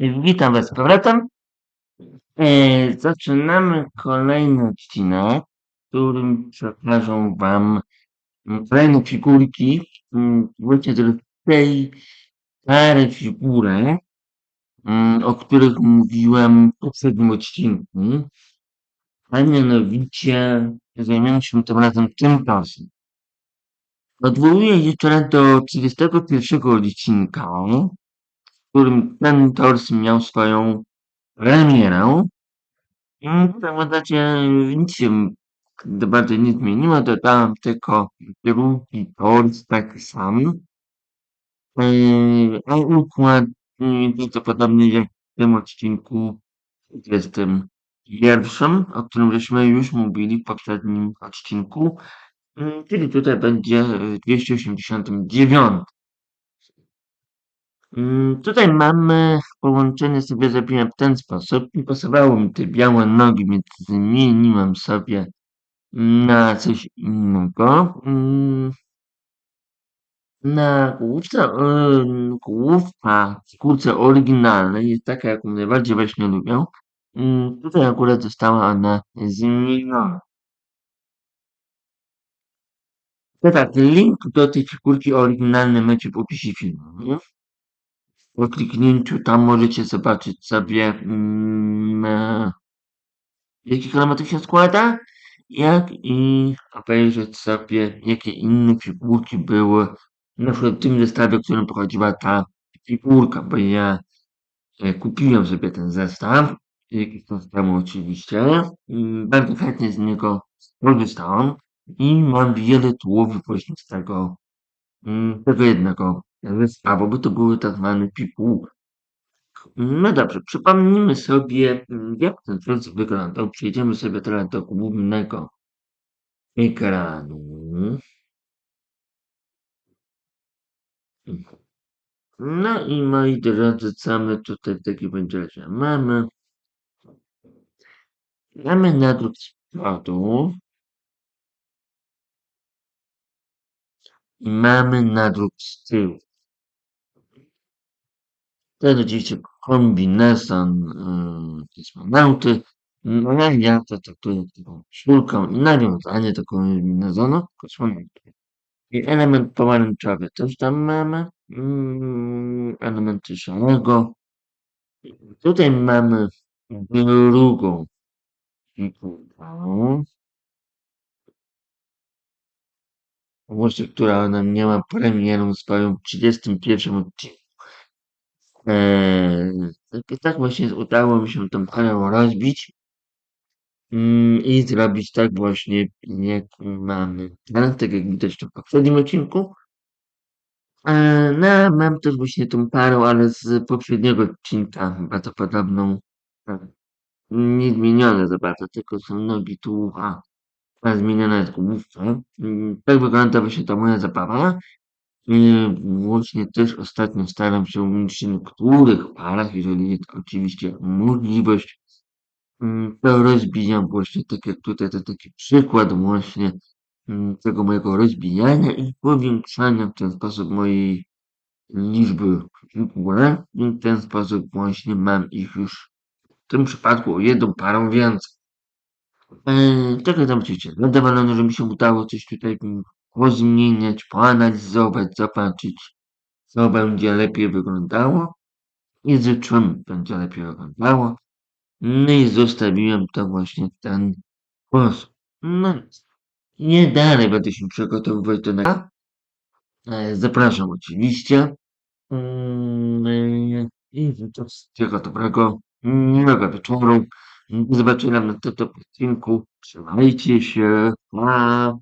Witam Was z powrotem. E, zaczynamy kolejny odcinek, w którym przekażę Wam kolejne figurki, mm, właśnie z tej parę figurek, mm, o których mówiłem w poprzednim odcinku, a mianowicie zajmiemy się tym razem tym czasem. Odwołuję jeszcze raz do 31 odcinka, w którym ten tors miał swoją premierę. I w zasadzie nic się bardzo nie zmieniło, dodałem tylko drugi tors taki sam. Yy, a układ więcej podobny jak w tym odcinku 21, o którym żeśmy już mówili w poprzednim odcinku, yy, czyli tutaj będzie 289. Mm, tutaj mamy połączenie sobie zrobiłem w ten sposób. Nie pasowało mi te białe nogi, więc zmieniłem sobie na coś innego. Mm, na główce, główka w skórce oryginalnej jest taka, jaką najbardziej właśnie lubię. Yy, tutaj akurat została ona zmieniona. To tak, link do tej figurki oryginalnej macie w opisie filmu. Po kliknięciu tam możecie zobaczyć sobie mm, e, jakich elementów się składa, jak i obejrzeć sobie jakie inne figurki były na przykład w tym zestawie, w którym pochodziła ta figurka, bo ja e, kupiłem sobie ten zestaw, jakiś czas temu oczywiście, mm, bardzo chętnie z niego skorzystałem i mam wiele tułowów właśnie z tego, mm, tego jednego zestawu, bo to były tak zwane pigułki. No dobrze, przypomnijmy sobie, mm, jak ten proces wyglądał. Przejdziemy sobie teraz do głównego ekranu. No i moi drodzy, co my tutaj w takim razie mamy? Mamy nadruk przodu. I mamy nadruk z tyłu. To jest oczywiście kombinezon yy, kosmonauty. No ja, ja to traktuję taką szulką i nawiązanie do kombinezonu kosmonauty. I element pomarańczowy też tam mamy. Mm, elementy szarego. Tutaj mamy drugą figurę. Właśnie, która ona miała premierę swoją w 31 odcinku. Eee, tak, tak właśnie udało mi się tą parę rozbić mm, i zrobić tak właśnie, jak mamy teraz, tak jak widać w poprzednim odcinku. Eee, no, mam też właśnie tą parę, ale z poprzedniego odcinka, bardzo podobną. Tak, nie zmienione za bardzo, tylko są nogi tu, a, a zmieniona jest główka. Mm, tak wygląda właśnie ta moja zabawa. Właśnie też ostatnio staram się przy niektórych parach, jeżeli jest oczywiście możliwość, mm, to rozbijam właśnie tak jak tutaj, to taki przykład właśnie mm, tego mojego rozbijania i powiększania w ten sposób mojej liczby figury. I w ten sposób właśnie mam ich już w tym przypadku o jedną parę więcej. Eee, tak jestem oczywiście zadowolony, że mi się udało coś tutaj pozmieniać, poanalizować, zobaczyć, co będzie lepiej wyglądało i z czym będzie lepiej wyglądało. No i zostawiłem to właśnie w ten sposób. No nie dalej będę się przygotowywać do nagrania. E, zapraszam oczywiście. Mm, I życzę wszystkiego dobrego, miłego wieczoru. Do zobaczenia na tym odcinku. Trzymajcie się. Pa!